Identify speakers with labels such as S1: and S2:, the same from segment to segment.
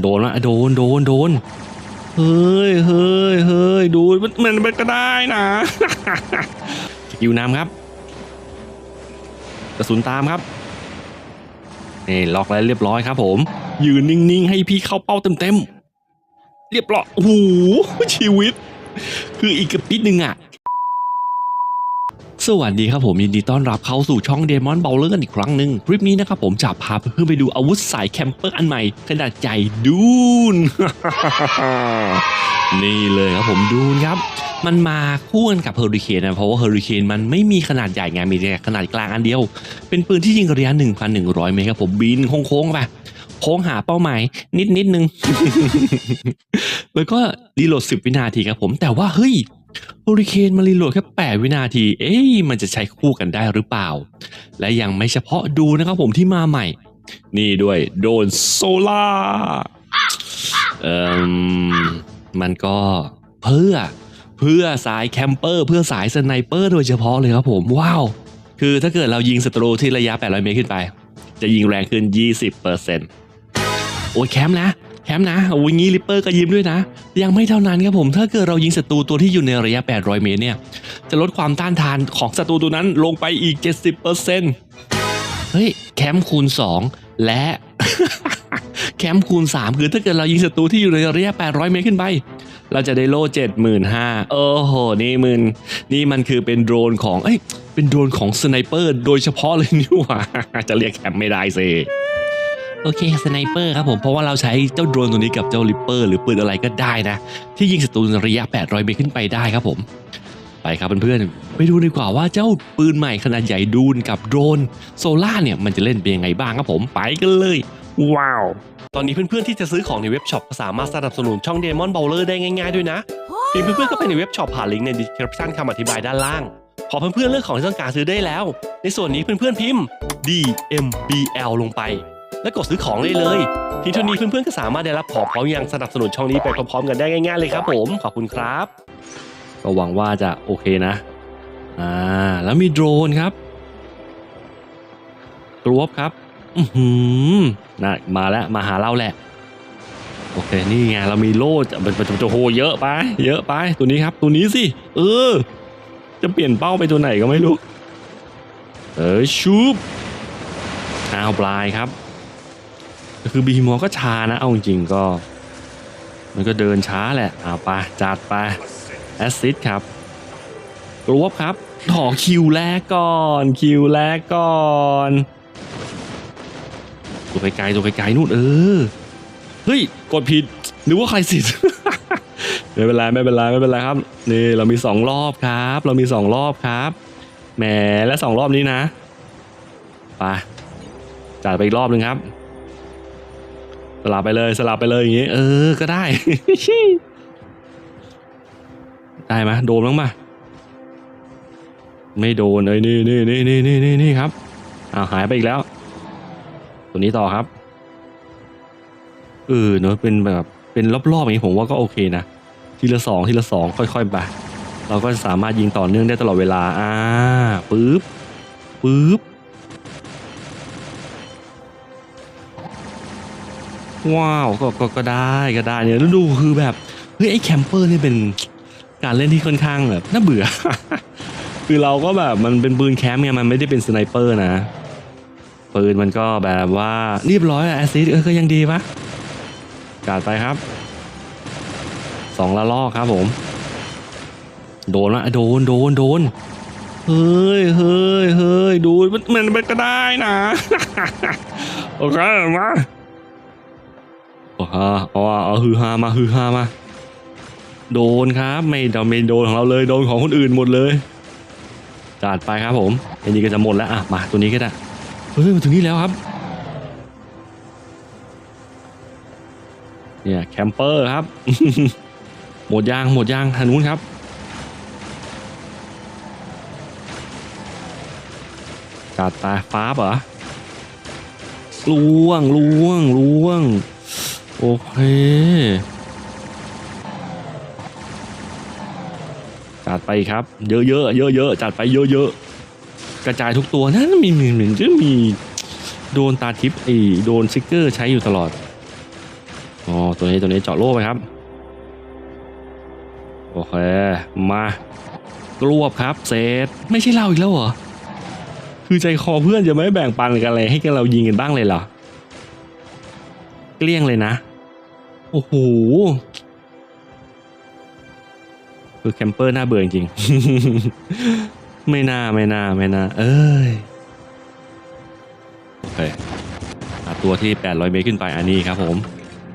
S1: โดนละโดนโดนโดนเฮ้ยเฮ้ยเฮ้ยดูมันมันมันก็ได้นะสกิลน้ำครับ กระสุนตามครับนี่ล็อกแล้วเรียบร้อยครับ ผม ยืนนิ่งๆ ให้พี่เข้าเป้าเต็มๆเรียบร้อยโอ้โหชีวิต คืออีกกระปิดหนึ่งอะ สวัสดีครับผมยินดีต้อนรับเข้าสู่ช่องเดมอนเบลเลอร์กันอีกครั้งหนึ่งคลิปนี้นะครับผมจะพาเพื่อนๆไปดูอาวุธสายแคมเปอร์อันใหม่ขนาดใหญ่ดูน นี่เลยครับผมดูนครับ มันมาคู่กันกับเฮอริเคนนะเพราะว่าเฮอริเคนมันไม่มีขนาดใหญ่ไงมีแต่ขนาดกลางอันเดียว เป็นปืนที่ยิงระยะ 1,100 เมตรครับผมบินโค้งๆไปโค้งหาเป้าหมายนิดนิดๆนึง แล้วก็รีโหลด 10 วินาทีครับผมแต่ว่าเฮ้ย ฮอริเคนมารีโหลดแค่ 8 วินาที เอ๊ะมันจะใช้คู่กันได้หรือเปล่า และยังไม่เฉพาะดูนะครับผมที่มาใหม่ นี่ด้วยโดนโซล่าเอ่มมันก็เพื่อเพื่อสายแคมเปอร์ เพื่อสายสไนเปอร์โดยเฉพาะเลยครับผม ว้าว คือถ้าเกิดเรายิงศัตรูที่ระยะ 800 เมตรขึ้นไป จะยิงแรงขึ้น 20%โอ้ยแคมป์นะ แคมนะโอ้ยงี้ริปเปอร์ก็ยิ้มด้วยนะ ยังไม่เท่านั้นครับผม ถ้าเกิดเรายิงศัตรูตัวที่อยู่ในระยะ 800 เมตรเนี่ย จะลดความต้านทานของศัตรูตัวนั้นลงไปอีก 70%เฮ้ย แคมป์คูณ 2 และ แคมป์คูณ 3 คือถ้าเกิดเรายิงศัตรูที่อยู่ในระยะ 800 เมตรขึ้นไป เราจะได้โล่เจ็ดหมื่นห้าโอ้โห นี่มึนนี่มันคือเป็นโดรนของ เอ้ย เป็นโดรนของสไนเปอร์ โดยเฉพาะเลยนี่หว่า จะเรียกแคมไม่ได้สิ โอเคสไนเปอร์ครับผมเพราะว่าเราใช้เจ้าโดรนตัวนี้กับเจ้าลิปเปอร์หรือปืนอะไรก็ได้นะ ที่ยิงศัตรูระยะ 800 เมตรขึ้นไปได้ครับผม ไปครับเพื่อนๆไปดูดีกว่าว่าเจ้าปืนใหม่ขนาดใหญ่ดูนกับโดรนโซล่าเนี่ยมันจะเล่นเป็นยังไงบ้างครับผมไปกันเลย ว้าว ตอนนี้เพื่อนๆที่จะซื้อของในเว็บช็อปก็สามารถสนับสนุนช่อง Demon Bowler ได้ง่ายๆด้วยนะเพียงเพื่อนๆก็ไปในเว็บช็อปผ่านลิงก์ใน description คำอธิบายด้านล่างพอเพื่อนๆเลือกของที่ต้องการซื้อได้แล้ว ในส่วนนี้เพื่อนๆพิมพ์ DMBL ลงไป แล้วกดซื้อของได้เลย ทีเท่านี้เพื่อนๆก็สามารถได้รับของพร้อมยังสนับสนุนช่องนี้ไปพร้อมๆกันได้ง่ายๆเลยครับผมขอบคุณครับ ก็หวังว่าจะโอเคนะอ่าแล้วมีโดรนครับกรวบครับอือหือนะมาแล้วมาหาเราแหละ โอเคนี่ไงเรามีโล่จะมันจะโหเยอะไป เยอะไปตัวนี้ครับ ตัวนี้สิเออ จะเปลี่ยนเป้าไปตัวไหนก็ไม่รู้ เออชูบอ้าวปลายครับ คือบีมอก็ช้านะ เอาจริงก็ มันก็เดินช้าแหละเอาไปจัดไป แอสซิดครับรวบครับถอคิวแรกก่อน คิวแรกก่อนตัวไกลๆตัวไกลๆนู่นเออ เฮ้ย กดผิดหรือว่าใครสิทธิ์ไม่เป็นไรไม่เป็นไรไม่เป็นไรครับ นี่เรามีสองรอบครับ เรามีสองรอบครับแหมและสองรอบนี้นะไปจัดไปอีกรอบหนึ่งครับ สลับไปเลยสลับไปเลยอย่างงี้ เออก็ได้ ได้ไหมโดนบ้างปะไม่โดนเลยนี่นี่นี่นี่นี่นี่นี่ครับอ้าหายไปอีกแล้ว ตัวนี้ต่อครับเออเนอะเป็นแบบเป็นรอบๆอย่างนี้ผมว่าก็โอเคนะทีละสองทีละสองค่อยๆไปเราก็สามารถยิงต่อเนื่องได้ตลอดเวลาอ่าปึ๊บปึ๊บ ว้าวก็ก็ก็ได้ก็ได้เนี่ยแล้วดูคือแบบเฮ้ยไอ้แคมเปอร์นี่เป็นการเล่นที่ค่อนข้างแบบน่าเบื่อ คือเราก็แบบมันเป็นปืนแคมป์ไงมันไม่ได้เป็นสไนเปอร์นะปืนมันก็แบบว่าเรียบร้อยอะแอซิดเออก็ยังดีปะกาดไปครับสองละลอกครับผม โดนละโดนโดนโดนเฮ้ยเฮ้ยเฮ้ยดูมันมันก็ได้นะ โอเคมา อ้ฮาเอาอะเอาฮือฮามาฮือฮามาโดนครับไม่เราไม่โดนของเราเลยโดนของคนอื่นหมดเลยจัดไปครับผมอันนี้ก็จะหมดแล้วอะมาตัวนี้ก็ได้เฮ้ยมาถึงนี่แล้วครับเนี่ยแคมเปอร์ครับ หมดยางหมดยางทางนู้นครับ จัดไปฟ้าเหรอล่วงล่วงล่วง โอเคจัดไปครับ เยอะๆเยอะๆจัดไปเยอะๆกระจายทุกตัวนะมีเหมีมีจะมีโดนตาทิพย์ไอโดนซิกเกอร์ใช้อยู่ตลอดออ๋อตัวนี้ตัวนี้เจาะโล่ไปครับโอเคมากรวบครับเซตไม่ใช่เราอีกแล้วเหรอคือใจคอเพื่อนจะไม่แบ่งปันกันเลยให้กันเรายิงกันบ้างเลยเหรอเกลี้ยงเลยนะ โอ้โหคือแคมเปอร์น่าเบื่อจริงๆไม่น่าไม่น่าไม่น่าเอ้ย โอเคตัวที่ 800 เมตรขึ้นไปอันนี้ครับผม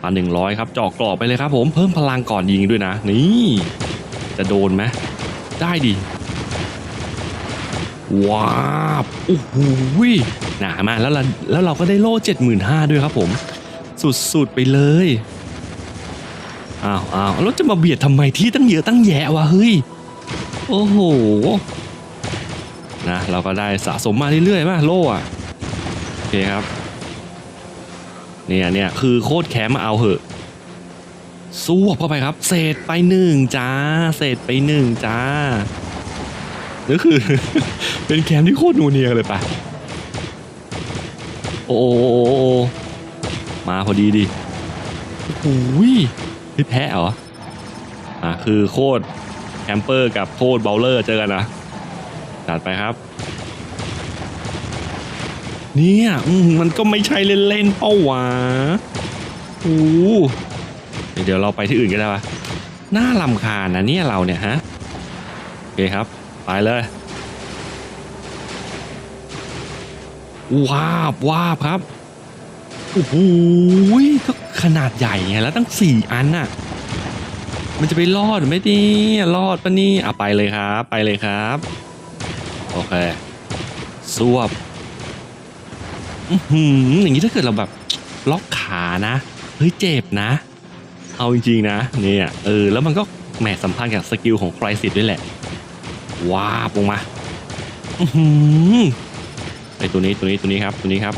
S1: พันหนึ่งร้อยครับเจาะกรอบไปเลยครับผมเพิ่มพลังก่อนยิงด้วยนะ นี่ จะโดนไหมได้ดิว้าวโอ้โหหนามาแล้วแล้วเราก็ได้โล่ 75,000 ด้วยครับผม สุดๆไปเลย อ้าวอ้าวแล้วจะมาเบียดทำไมที่ตั้งเยอะตั้งแยะวะเฮ้ย โอ้โห นะเราก็ได้สะสมมาเรื่อยๆ มาโล่อะโอเคครับ เนี่ยเนี่ยคือโคตรแคมมาเอาเหอะสู้เข้าไปครับ เศษไปหนึ่งจ้า เศษไปหนึ่งจ้านี่คือ เป็นแคมที่โคตรนูเนียเลยปะโอ้มาพอดีดิโอ้โหนี่แพ้เหรอ อะคือโคตรแคมเปอร์กับโคตรเบลเลอร์เจอกันนะจัดไปครับ เนี่ยมันก็ไม่ใช่เล่นๆเป้าวะโอ้เดี๋ยวเราไปที่อื่นกันได้ปะน่าลำคาญนะเนี่ยเราเนี่ยฮะ โอเคครับ ไปเลย ว้าบว้าบครับ โอ้โหก็ ขนาดใหญ่ไงแล้วตั้งสี่อันน่ะ มันจะไปรอดไหมเนี่รอดปะนี่อะไปเลยครับ ไปเลยครับ โอเคสวบอื้อหือย่างนี้ถ้าเกิดเราแบบล็อกขานะ เฮ้ยเจ็บนะ เอาจริงๆนะ เนี่ยเออแล้วมันก็แหมสัมพันธ์กับสกิลของไครสิตด้วยแหละ ว้าบลงมา อื้อหือไอตัวนี้ตัวนี้ตัวนี้ครับตัวนี้ครับ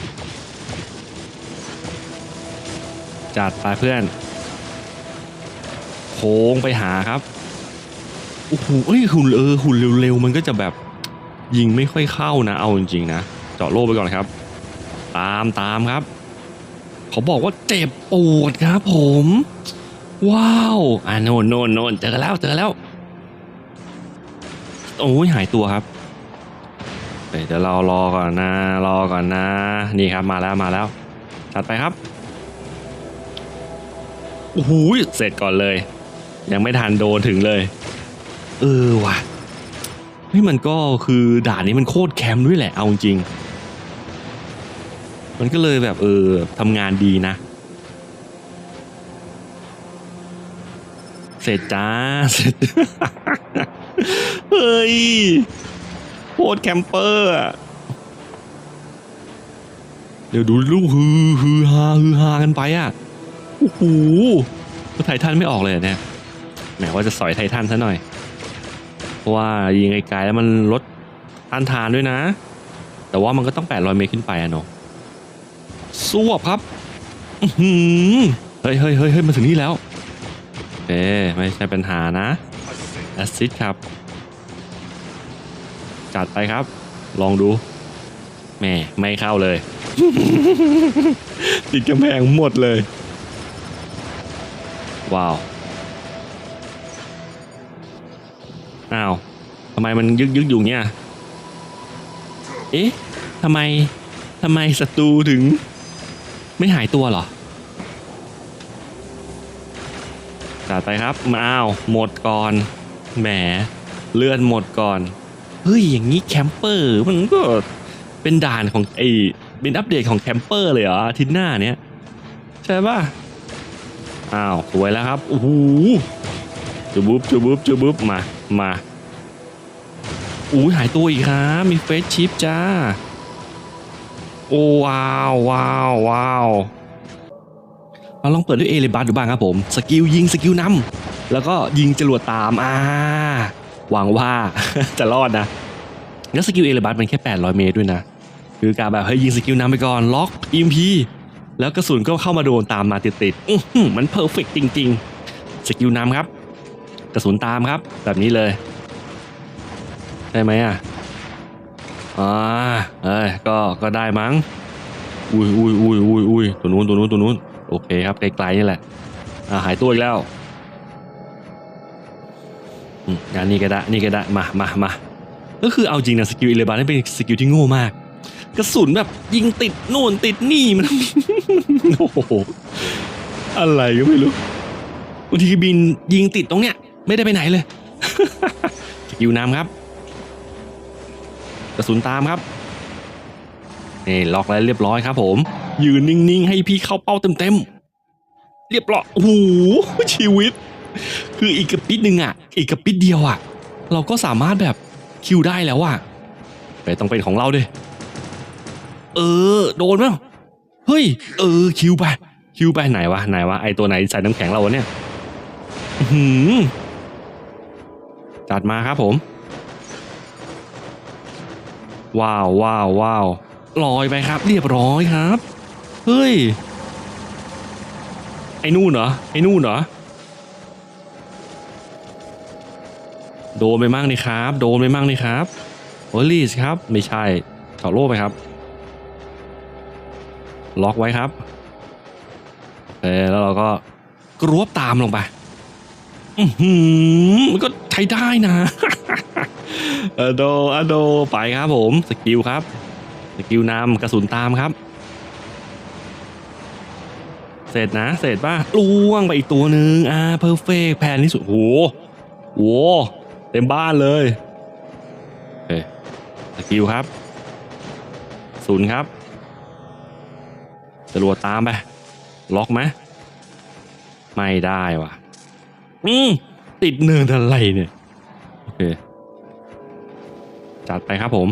S1: จัดไปเพื่อน โค้งไปหาครับโอ้โหเอ้ยหุ่นเออหุ่นเร็วๆมันก็จะแบบยิงไม่ค่อยเข้านะเอาจริงๆนะเจาะโล่ไปก่อนครับ ตามตามครับเขาบอกว่าเจ็บปวดครับ ผม ว้าวอ่าโนนโนนโนนเจอแล้วเจอแล้วโอ้ยหายตัวครับเดี๋ยวเรารอก่อนนะ รอก่อนนะ นี่ครับมาแล้วมาแล้วจัดไปครับ โอ้โหเสร็จก่อนเลย ยังไม่ทันโดนถึงเลย เออว่ะเฮ้ยมันก็คือด่านนี้มันโคตรแคมป์ด้วยแหละเอาจริง มันก็เลยแบบเออทำงานดีนะ เสร็จจ้าเสร็จเฮ้ยโคตรแคมเปอร์เดี๋ยวดูลูกฮือฮือฮาฮือฮากันไปอะ โอ้โหไททันไม่ออกเลยเนี่ยแหมว่าจะสอยไททันซะหน่อย เพราะว่ายิงไกลๆแล้วมันลดต้านทานด้วยนะ แต่ว่ามันก็ต้อง 800 เมตรขึ้นไปอะเนาะสวบครับอืเฮ้ยเฮ้ยเฮ้ยเฮ้ยมาถึงนี่แล้วโอเคไม่ใช่ปัญหานะแอสซิดครับ จัดไปครับ ลองดูแหม่ไม่เข้าเลย ติดกำแพงหมดเลย ว้าวอ้าวทำไมมันยึกยึกอยู่เงี้ยเอ๊ะทำไมทำไมศัตรูถึง ไม่หายตัวหรอจัดไปครับ มาอ้าวหมดก่อน แหม เลื่อนหมดก่อน เฮ้ย อย่างนี้แคมเปอร์มันก็เป็นด่านของไอเป็นอัปเดตของแคมเปอร์เลยเหรออาทิตย์หน้าเนี้ย ใช่ป่ะ อ้าวสวยแล้วครับโอ้โหจูบุบจูบุบจูบุบมามาอู้หายตัวอีกครับมีเฟสชิปจ้า โอ้ว้าวว้าวว้าวเราลองเปิดด้วยเอเลบัสดูบ้างครับผมสกิลยิงสกิลนำแล้วก็ยิงจรวดตามอ่าหวังว่าจะรอดนะแล้วสกิลเอเลบัสมันแค่ 800 เมตรด้วยนะ คือการแบบเฮ้ยิงสกิลนำไปก่อนล็อก EMP แล้วกระสุนก็เข้ามาโดนตามมาติดๆอื้อหือมันเพอร์เฟกจริงๆสกิลนำครับ กระสุนตามครับ แบบนี้เลย ได้ไหมอะอ่าเอ้ยก็ก็ได้มั้งอุ้ยอุ้ยอุ้ยอุ้ยอุ้ยตัวนู้นตัวนู้นตัวนู้นโอเคครับไกลๆนี่แหละอ่าหายตัวอีกแล้วงานนี้ก็ได้นี่ก็ได้มามามาก็คือเอาจริงนะสกิลอิเลบานนี่เป็นสกิลที่โง่มาก กระสุนแบบยิงติดโน่นติดนี่มัน โอ้โหอะไรก็ไม่รู้บางทีบินยิงติดตรงเนี้ย ไม่ได้ไปไหนเลยสกิลน้ำครับ กระสุนตามครับนี่ล็อกแล้วเรียบร้อยครับ ผม ยืนนิ่งๆ ให้พี่เข้าเป้าเต็มๆเรียบร้อยโอ้โหชีวิต คืออีกกระปิดหนึ่งอะ อีกกระปิดเดียวอะ เราก็สามารถแบบคิวได้แล้วอะไปต้องเป็นของเราดิ เออ โดนมั้งเฮ้ย เออ คิวไป คิวไปไหนวะ ไหนวะ ไอตัวไหนใส่น้ำแข็งเราเนี่ยหือจัดมาครับผม ว้าวว้าวว้าวลอยไปครับ เรียบร้อยครับ เฮ้ย ไอ้นู่นเหรอ ไอ้นู่นเหรอ โดนไปมั่งนี่ครับ โดนไปมั่งนี่ครับโอลีสครับ ไม่ใช่ถอดโล่ไปครับ ล็อกไว้ครับโอเคแล้วเราก็กรวบตามลงไปอือหือมันก็ใช้ได้นะอะโดอะโดไปครับผมสกิลครับสกิลนำกระสุนตามครับ เสร็จนะ เสร็จป่ะล่วงไปอีกตัวหนึ่งอ่าเพอร์เฟกแผนที่สุดโหโหเต็มบ้านเลยโอเคสกิลครับศูนย์ครับ จรวดตามไป ล็อกไหมไม่ได้ว่ะอืมติดเนินอะไรเนี่ย โอเค จัดไปครับผม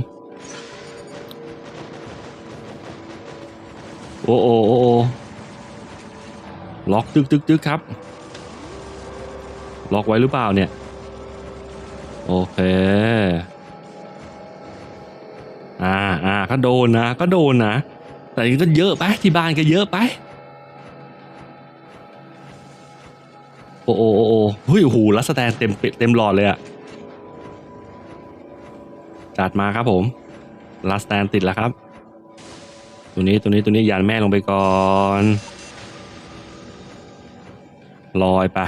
S1: โอ้โอ้โอ้โอล็อกจึกจึกจึกครับ ล็อกไว้หรือเปล่าเนี่ย โอเค อ่าอ่าก็โดนนะ ก็โดนนะ แต่ก็เยอะไปที่บ้านก็เยอะไป โอ้โอ้โอ้โอ้เฮ้ยโอ้โหลัสแตนเต็มเต็มหลอดเลยอะจัดมาครับผมลัสแตนติดแล้วครับ ตัวนี้ตัวนี้ตัวนี้ยันแม่ลงไปก่อนลอยไป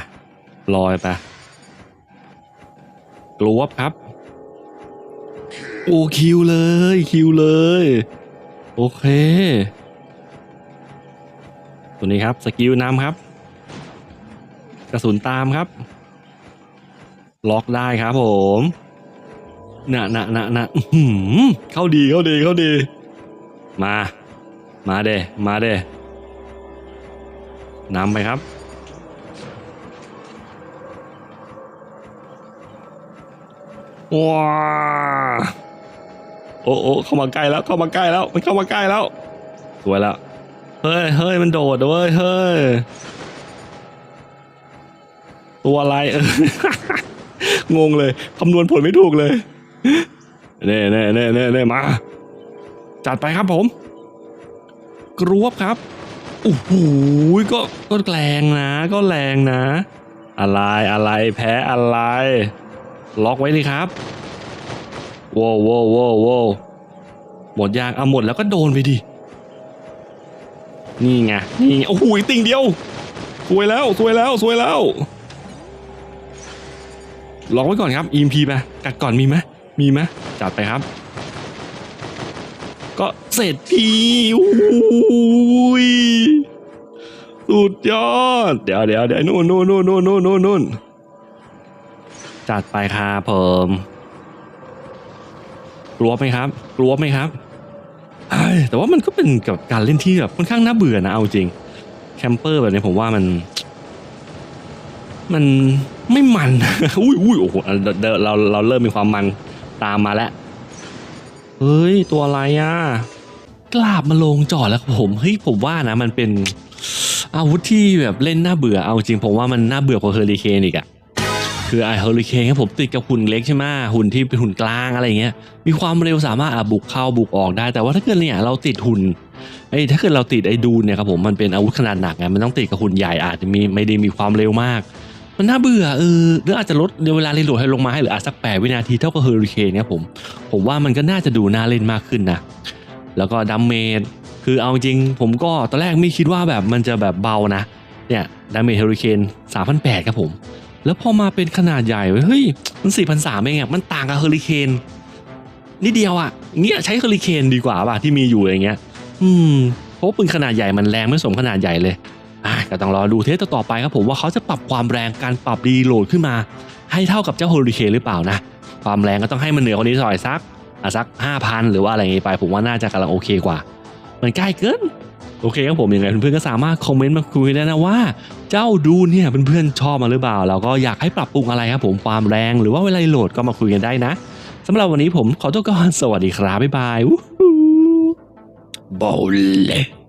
S1: ลอยไปกลัวครับ โอ้คิวเลยคิวเลย โอเค ตัวนี้ครับ สกิลนำครับ กระสุนตามครับ ล็อกได้ครับผมนะนะนะนะหือเข้าดีเข้าดีเข้าดี มา มาเดมาเดนำไปครับว้า โอ้โอ้เข้ามาใกล้แล้วเข้ามาใกล้แล้ว มันเข้ามาใกล้แล้วสวยแล้วเฮ้ยเฮ้ยมันโดดเว้ยเฮ้ยตัวอะไรเอองงเลยคำนวณผลไม่ถูกเลยเน่เน่เน่เน่เน่มา จัดไปครับผมกรวบครับโอ้โหก็ก็แรงนะ ก็แรงนะ อะไรอะไรแพ้อะไร ล็อกไว้เลยครับ โว้วโว้วโว้วโว้วหมดยางเอาหมดแล้วก็โดนไปดิ นี่ไง นี่โอ้โหติ่งเดียว สวยแล้ว สวยแล้ว สวยแล้วลอกไว้ก่อนครับ EMP ไปกัดก่อนมีไหมมีไหมจัดไปครับ ก็เสร็จทีอุ้ยสุดยอด เดี๋ยวเดี๋ยวเดี๋ยวนู่นนู่นนู่นนู่นนู่นนู่นจัดไปครับผม ลัวไหมครับ กลัวไหมครับแต่ว่ามันก็เป็นกับการเล่นที่แบบค่อนข้างน่าเบื่อนะเอาจริง แคมเปอร์แบบนี้ผมว่ามัน มันไม่มันอุ้ยอุ้ยโอ้โหเดเราเราเริ่มมีความมันตามมาแล้วเฮ้ย ตัวอะไรอะกลาบมาลงจอดแล้วผมเฮ้ยผมว่านะ มันเป็นอาวุธที่แบบเล่นน่าเบื่อเอาจริงผมว่ามันน่าเบื่อกว่าเฮอริเคนอีกอะ คือไอเฮอริเคนครับผมติดกับหุ่นเล็กใช่ไหมหุ่นที่เป็นหุ่นกลางอะไรเงี้ยมีความเร็วสามารถอบุกเข้าบุกออกได้ แต่ว่าถ้าเกิดเนี่ยเราติดหุ่นไอ้ถ้าเกิดเราติดไอ้ดูนเนี่ยครับผมมันเป็นอาวุธขนาดหนักไงมันต้องติดกับหุ่นใหญ่อาจจะมีไม่ได้มีความเร็วมาก มันน่าเบื่อเออหรืออาจจะลดเวลาเรีโหลดให้ลงมาให้เหลืออาจสักแปดวินาทีเท่ากับเฮอริเคนเนี่ยผม ผมว่ามันก็น่าจะดูน่าเล่นมากขึ้นนะแล้วก็ดัมเมจคือเอาจริง ผมก็ตอนแรกไม่คิดว่าแบบมันจะแบบเบานะเนี่ยดาเมจเฮอริเคน3,800ครับผม แล้วพอมาเป็นขนาดใหญ่เว้ยเฮ้ยมัน4,300เองอะมันต่างกับเฮอริเคนนิดเดียวอะเนี่ยใช้เฮอริเคนดีกว่าป่ะที่มีอยู่อย่างเงี้ย อืมเพราะปืนขนาดใหญ่มันแรงไม่สมขนาดใหญ่เลยอะก็ต้องรอดูเทสต่อไปครับผมว่าเขาจะปรับความแรงการปรับรีโหลดขึ้นมา ให้เท่ากับเจ้าเฮอริเคนหรือเปล่านะ ความแรงก็ต้องให้มันเหนือกว่านี้หน่อยสักอะสัก5,000หรือว่าอะไรอย่างงี้ไปผมว่าน่าจะกำลังโอเคกว่า มันใกล้เกิน โอเคครับผมยังไงเพื่อนๆก็สามารถคอมเมนต์มาคุยได้นะว่า เจ้าดูเนี่ยเพื่อนๆชอบมาหรือเปล่า แล้วก็อยากให้ปรับปรุงอะไรครับผมความแรงหรือว่าเวลาโหลดก็มาคุยกันได้นะสำหรับวันนี้ผมขอตัวก่อนสวัสดีครับบ๊ายบายวู้ฮู้บอลเล่